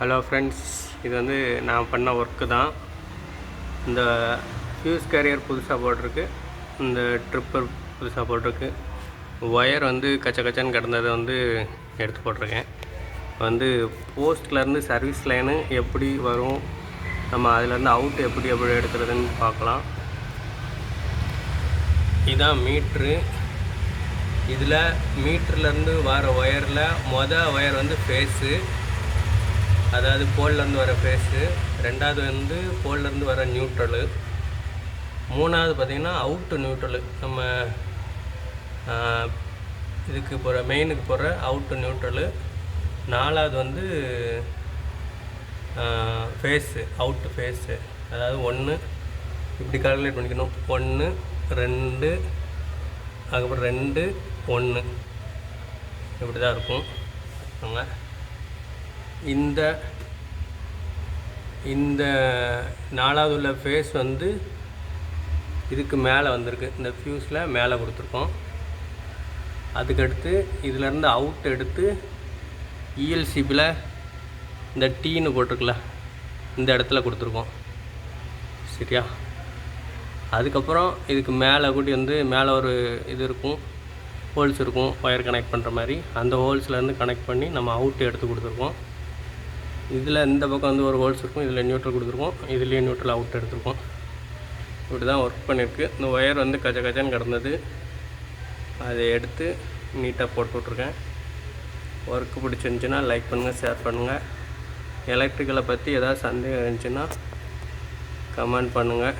Hello friends இது வந்து நான் பண்ண ஒர்க்கு தான். இந்த ஃபியூஸ் கேரியர் புதுசாக போட்டிருக்கு. இந்த ட்ரிப்பர் புதுசாக போட்டிருக்கு. ஒயர் வந்து கச்ச கச்சன்னு கிடந்ததை வந்து எடுத்து போட்டிருக்கேன். வந்து போஸ்ட்லேருந்து சர்வீஸ் லைனு எப்படி வரும்? நம்ம அதுலேருந்து அவுட் எப்படி எப்படி எடுக்கிறதுன்னு பார்க்கலாம். இதுதான் மீட்ரு இதில் மீட்டர்லேருந்து வர ஒயரில் மொதல் ஒயர் வந்து ஃபேஸு அதாவது போல்லேருந்து வர ஃபேஸு ரெண்டாவது வந்து போல்லேருந்து வர நியூட்ரலு மூணாவது பார்த்திங்கன்னா அவுட்டு நியூட்ரலு நம்ம இதுக்கு போகிற மெயினுக்கு போகிற அவுட்டு நியூட்ரலு நாலாவது வந்து ஃபேஸு அவுட்டு ஃபேஸு அதாவது ஒன்று இப்படி கால்குலேட் பண்ணிக்கணும். ஒன்று ரெண்டு அதுக்கப்புறம் ரெண்டு ஒன்று இப்படி தான் இருக்கும். அவங்க இந்த இந்த நாலாவது உள்ள ஃபேஸ் வந்து இதுக்கு மேலே வந்திருக்கு. இந்த ஃபியூஸில் மேலே கொடுத்துருக்கோம். அதுக்கடுத்து இதிலேருந்து அவுட் எடுத்து இஎல்சிபியில் இந்த டீன்னு போட்டிருக்குல்ல இந்த இடத்துல கொடுத்துருக்கோம். சரியா? அதுக்கப்புறம் இதுக்கு மேலே கூட்டி வந்து மேலே ஒரு இது இருக்கும் ஹோல்ஸ் இருக்கும் ஒயர் கனெக்ட் பண்ணுற மாதிரி. அந்த ஹோல்ஸ்லேருந்து கனெக்ட் பண்ணி நம்ம அவுட் எடுத்து கொடுத்துருக்கோம். இதில் இந்த பக்கம் வந்து ஒரு ஹோல்ஸ் இருக்கும் இதில் நியூட்ரல் கொடுத்துருக்கோம். இதுலேயும் நியூட்ரல் அவுட் எடுத்துருக்கோம். இப்படி தான் ஒர்க் பண்ணியிருக்கு இந்த ஒயர் வந்து கஜ கஜன்னு கிடந்தது. அதை எடுத்து நீட்டாக போட்டு விட்ருக்கேன் ஒர்க்கு பிடிச்சிருந்துச்சின்னா லைக் பண்ணுங்கள் ஷேர் பண்ணுங்கள் எலக்ட்ரிக்கலை பற்றி ஏதாவது சந்தேகம் இருந்துச்சுன்னா கமெண்ட் பண்ணுங்கள்